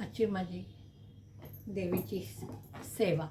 आजची माझी देवीची सेवा.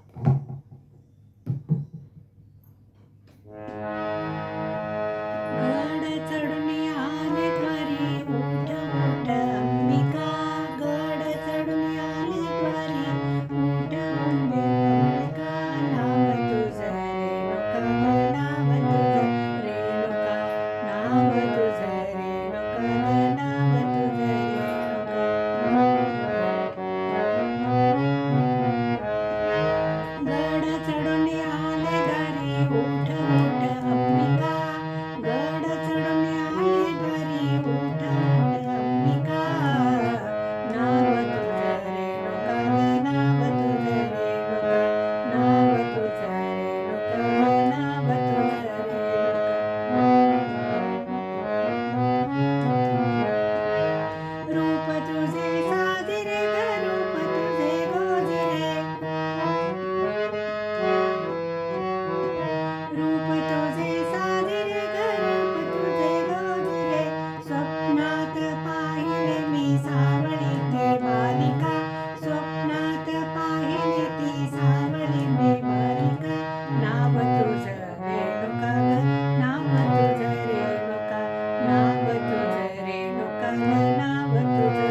तुझे रेणुका नाव तुझे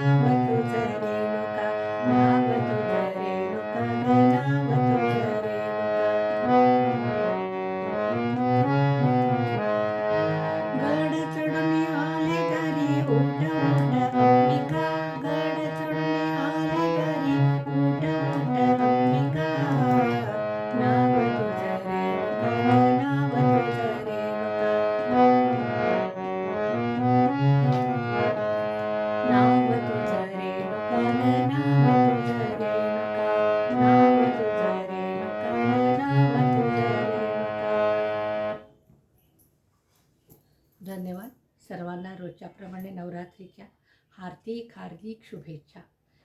Amen. दररोजच्याप्रमाणे नवरात्रीच्या हार्दिक हार्दिक शुभेच्छा.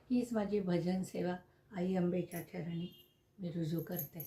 हीच माझी भजन सेवा आई अंबेच्या चरणी मी रुजू करते.